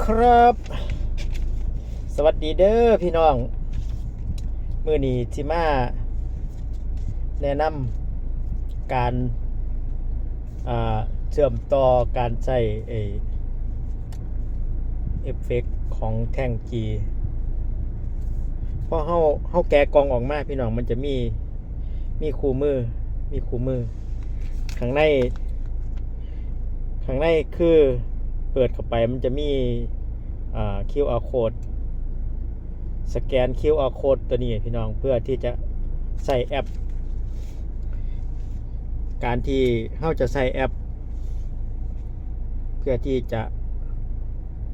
ครับ สวัสดีเด้อพี่น้อง มือนีที่มา แนะนำการเชื่อมต่อการใช้เอฟเฟกต์ของแท่งจีพอเฮาเฮาแกะกองออกมาพี่น้องมันจะมีมีคู่มือ มีคู่มือ ข้างใน ข้างในคือ เปิดเข้าไปมันจะมีอ่า QR code สแกน QR code ตัวนี้พี่น้องเพื่อที่จะใส่แอป การที่เราจะใส่แอป เพื่อที่จะ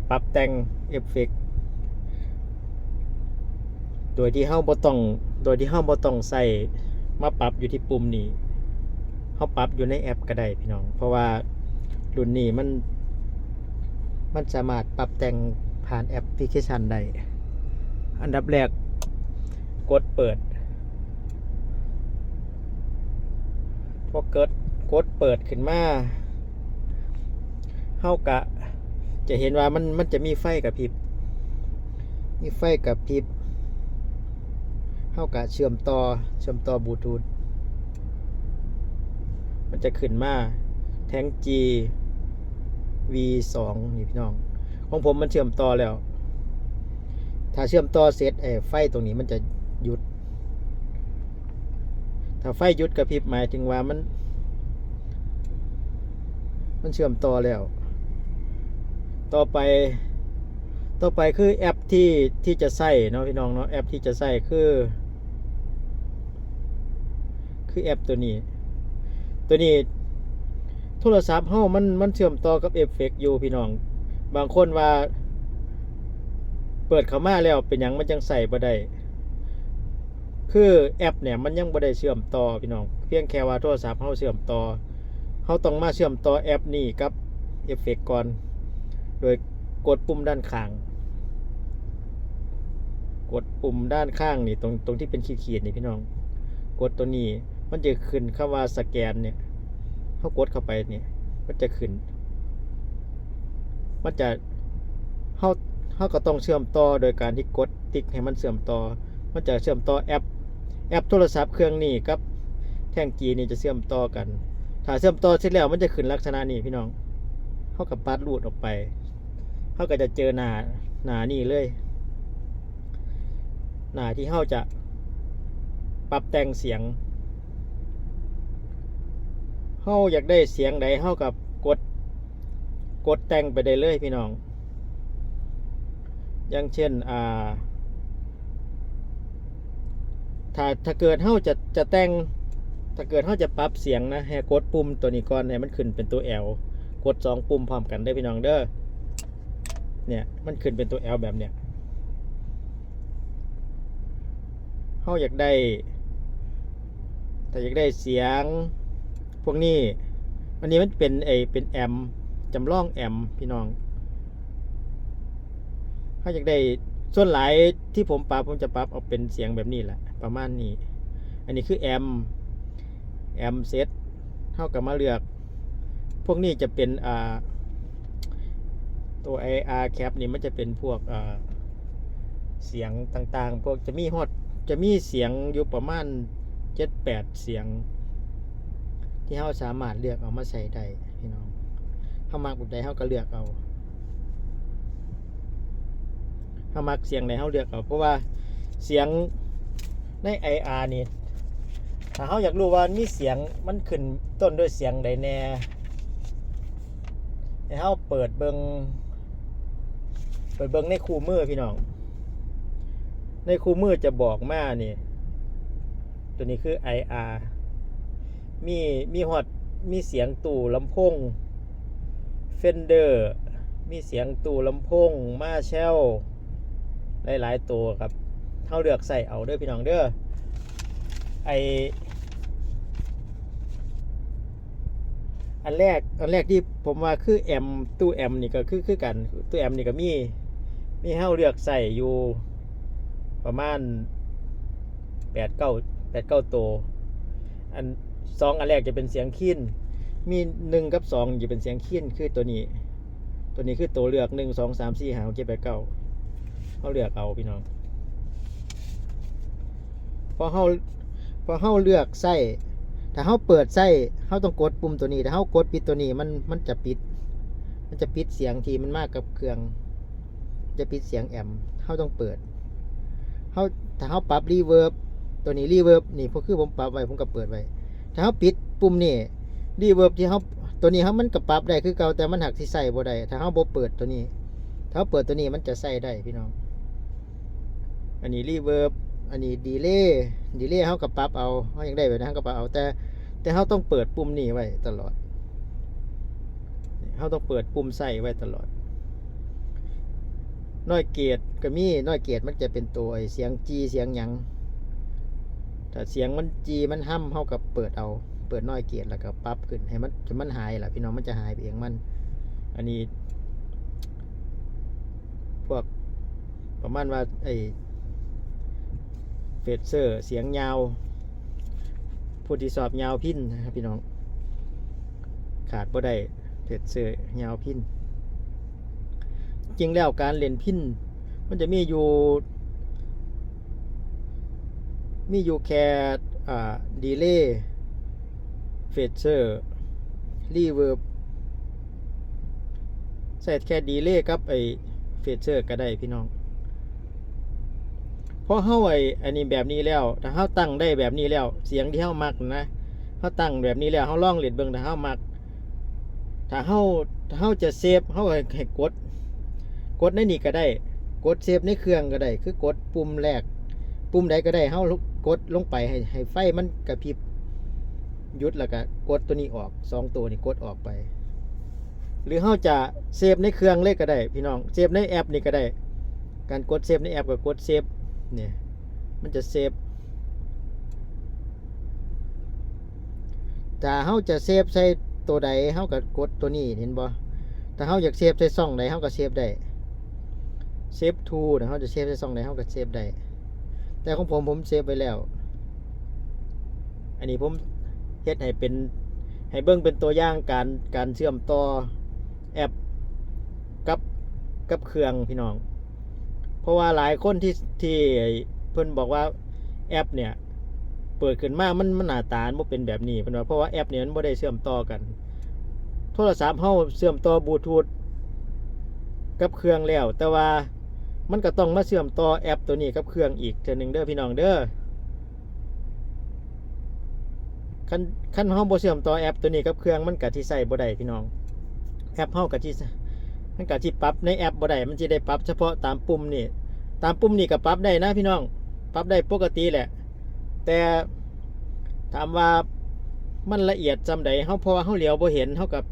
ปรับแต่งเอฟเฟกต์โดยที่เฮาบ่ต้อง โดยที่เฮาบ่ต้องใส่มาปรับอยู่ที่ปุ่มนี้เฮาปรับอยู่ในแอปก็ได้พี่น้อง เพราะว่ารุ่นนี้มัน มันสามารถปรับแต่งผ่านแอปพลิเคชันได้อันดับแรกกดเปิดพอเกิดกดเปิดขึ้นมาเฮากะ จะเห็นว่ามันมันจะมีไฟกับพริบ มีไฟกับพริบเฮากะเชื่อมต่อเชื่อมต่อบลูทูธมันจะขึ้นมา แทง G V2 นี่พี่น้อง ของผมมันเชื่อมต่อแล้ว ถ้าเชื่อมต่อเสร็จไอ้ไฟตรงนี้มันจะหยุด ถ้าไฟหยุดกระพริบหมายถึงว่ามัน มันเชื่อมต่อแล้ว ต่อไป ต่อไปคือแอปที่ที่จะใส่เนาะพี่น้องเนาะแอปที่จะใส่คือ คือแอปตัวนี้ ตัวนี้ โทรศัพท์เฮามันมันเชื่อมต่อกับเอฟเฟกต์อยู่พี่น้อง บางคนว่า เปิดเข้ามาแล้วเป็นหยังมันยังใส่บ่ได้คือแอปเนี่ยมันยังบ่ได้เชื่อมต่อพี่น้อง เพียงแค่ว่าโทรศัพท์เฮาเชื่อมต่อเฮาต้องมาเชื่อมต่อแอปนี้กับเอฟเฟกต์ก่อน โดยกดปุ่มด้านข้าง กดปุ่มด้านข้างนี่ตรงตรงที่เป็นขีดๆนี่พี่น้อง กดตัวนี้มันจะขึ้นคำว่าสแกนเนี่ย เขากดเข้าไปนี่มันจะขึ้น มันจะเขาเขาก็ต้องเชื่อมต่อโดยการที่กดติ๊กให้มันเชื่อมต่อ มันจะเชื่อมต่อแอป แอปโทรศัพท์เครื่องนี้กับแท่งกีนี่จะเชื่อมต่อกัน ถ้าเชื่อมต่อเสร็จแล้วมันจะขึ้นลักษณะนี้พี่น้องเขากับปัดรูดออกไปเขาก็จะเจอหน้าหน้านี่เลย หน้าที่เขาจะปรับแต่งเสียงาอยากได้เสียงใดเฮากับกด กดแต่งไปได้เลยพี่น้อง อย่างเช่น อ่า ถ้าถ้าเกิดเฮาจะจะแต่ง ถ้าเกิดเฮาจะปรับเสียงนะให้กดปุ่มตัวนี้ก่อนให้มันขึ้นเป็นตัว L กดสองปุ่มพร้อมกันได้พี่น้องเด้อ เนี่ยมันขึ้นเป็นตัว L แบบเนี้ยเฮาอยากได้ ถ้าอยากได้เสียง วกนี้ อันนี้มันเป็นไอเป็นแอมจำลองแอมพี่น้องถ้าอยากได้ส่วนหลายที่ผมปรับผมจะปรับเอาเป็นเสียงแบบนี้แหละประมาณนี้ อันนี้คือแอมแอมเซตเท่ากับมาเลือก พวกนี้จะเป็นอ่าตัว AR cap นี่มันจะเป็นพวกอ่าเสียงต่างๆ พวกจะมีฮอตจะมีเสียงอยู่ประมาณเจ็ดแปดเสียง ที่เราสามารถเลือกเอามาใส่ได้พี่น้องเขามักแบบใดเขาก็เลือกเอาเขามักเสียงไหนเขาเลือกเอาเพราะว่าเสียงใน IR นี่ถ้าเขาอยากรู้ว่ามีเสียงมันขึ้นต้นด้วยเสียงใดแน่ให้เขาเปิดเบิงเปิดเบิงในคู่มือพี่น้อง ในคู่มือจะบอกมานี่ ตัวนี้คือ IR มีมีฮอตมีเสียงตู่ลำโพงเฟนเดอร์ มีเสียงตู่ลำโพงมาเชลหลายๆตัวครับเท่าเลือกใส่เอาเด้อพี่น้องเด้อไออันแรกอันแรกที่ผมว่าคือแอมตู้แอมนี่ก็คือคือกันตู้แอมนี่ก็มีมีเท่าเลือกใส่อยู่ประมาณแปดเก้าแปดเก้าตัวอัน สองอันแรกจะเป็นเสียงคีนมีหนึ่งกับสองจะเป็นเสียงคีนคือตัวนี้ ตัวนี้คือตัวเลือกหนึ่งสองสามสี่หาเจ็ดแปดเก้าเขาเลือกเอาพี่น้องพอเขาพอเขาเลือกไส้ถ้าเขาเปิดไส้เขาต้องกดปุ่มตัวนี้ ถ้าเขากดปิดตัวนี้มันมันจะปิด มันจะปิดเสียงทีมันมากกับเครื่อง จะปิดเสียงแอมเขาต้องเปิดเขาถ้าเขาปรับรีเวิร์บตัวนี้รีเวิร์บนี่พวกคือผมปรับไว้ผมก็เปิดไว้ ถ้าเขาปิดปุ่มนี่รีเวิร์บที่เขาตัวนี้เขามันก็ปรับได้คือเก่าแต่มันหักที่ใส่บ่ได้ถ้าเขาบ่เปิดตัวนี้ ถ้าเปิดตัวนี้มันจะใส่ได้พี่น้อง อันนี้รีเวิร์บอันนี้ดีเลย์ดีเลย์เขาก็ปรับเอาเขายากได้แบบนั้นเขาก็ปรับเอาแต่ แต่เขาต้องเปิดปุ่มนี้ไว้ตลอดเขาต้องเปิดปุ่มใส่ไว้ตลอดน้อยเกตก็มีน้อยเกตมันจะเป็นตัวเสียงจีเสียงหยัง เสียงมันจีมันห้ำเท่ากับเปิดเอา เปิดน้อยเกตแล้วก็ปรับขึ้นให้มันจนมันหายแหละพี่น้องมันจะหายไปเองมัน อันนี้ พวกประมาณว่าไอเฟดเซอร์เสียงยาวผู้ที่สอบยาวพินนะครับพี่น้อง ขาดบ่ได้เฟดเซอร์ยาวพินจริงแล้วการเล่นพินมันจะมีอยู่ มีอยู่แค่อ่าดีเลย์เฟเซอร์รีเวิร์บใส่แค่ดีเลย์กับไอเฟเซอร์ก็ได้พี่น้องเพราะเฮาไออันนี้แบบนี้แล้วถ้าเฮาตั้งได้แบบนี้แล้ว เสียงที่เฮามักนะเฮาตั้งแบบนี้แล้วเฮาล่องเล่นเบิ่งถ้าเฮามักถ้าเฮาถ้าเฮาจะเซฟเฮาให้กด กดในนี่ก็ได้ กดเซฟในเครื่องก็ได้ คือกดปุ่มแรก ปุ่มใดก็ได้เฮา กดลงไปให้ให้ไฟมันกระพริบยุดแล้วก็กดตัวนี้ออกสองตัวนี้กดออกไป หรือเฮาจะเซฟในเครื่องเลยก็ได้ พี่น้องเซฟในแอปนี่ก็ได้ การกดเซฟในแอปก็กดเซฟเนี่ยมันจะเซฟถ้าเฮาจะเซฟใส่ตัวใดเฮาก็กดตัวนี้เห็นบ่ถ้าเฮาอยากเซฟใส่ซ่องใดเฮาก็เซฟได้เซฟทูนะเขาจะเซฟได้สองในเขาก็เซฟได้ แต่ของผมผมเซฟไปแล้ว อันนี้ผมเฮ็ดให้เป็นให้เบิ่งเป็นตัวอย่างการการเชื่อมต่อแอปกับกับเครื่องพี่น้อง เพราะว่าหลายคนที่ที่เพิ่นบอกว่าแอปเนี่ยเปิดขึ้นมามันมันหน้าตาบ่เป็นแบบนี้เพิ่นว่าเพราะว่าแอปเนี่ยมันบ่ได้เชื่อมต่อกัน โทรศัพท์เฮาเชื่อมต่อบลูทูธกับเครื่องแล้ว แต่ว่า มันก็ต้องมาเชื่อมต่อแอปตัวนี้กับเครื่องอีกเทื่อหนึงเด้อพี่น้องเด้อคันคันเฮาบ่เชื่อมต่อแอปตัวนี้กับเครื่องมันก็สิใช้บ่ได้พี่น้อง แอปเฮาก็สิมันก็สิปรับในแอปบ่ได้มันสิได้ปรับเฉพาะตามปุ่มนี่ ตามปุ่มนี่ก็ปรับได้นะพี่น้อง ปรับได้ปกติแหละ แต่ถามว่ามันละเอียดจำใดเฮาเพราะว่าเฮาเหลียวบ่เห็นเฮากับ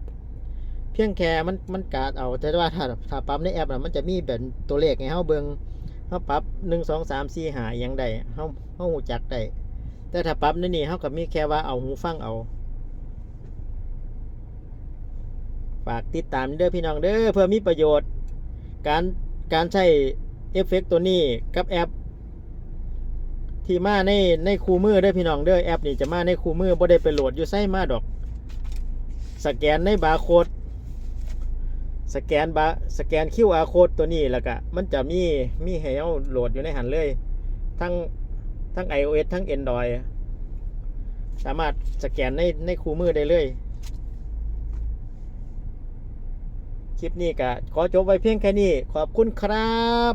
พียงแค่มันมันกาดเอาแต่ว่าถ้าถ้าปรับในแอปน่ะมันจะมีแบบตัวเลขให้เฮาเบิ่งเฮาปรับ1 2 3 4 5อหยังได้เฮาเฮาฮู้จักได้แต่ถ้าปรับในนี่เฮาก็มีแค่ว่าเอาหูฟังเอา ฝากติดตามเด้อพี่น้องเด้อเพื่อมีประโยชน์ การการใช้เอฟเฟกต์ตัวนี้กับแอป ที่มาในในคู่มือเด้อพี่น้องเด้อแอปนี่จะมาในคู่มือบ่ได้ไปโหลดอยู่ไสมาดอก สแกนในบาร์โค้ด สแกนบาสแกน QR โค้ดตัวนี้แล้วก็มันจะมีมีให้เอาโหลดอยู่ในหันเลย ทั้งทั้ง iOS ทั้ง Android สามารถสแกนในในคู่มือได้เลย คลิปนี้ก็ขอจบไว้เพียงแค่นี้ ขอบคุณครับ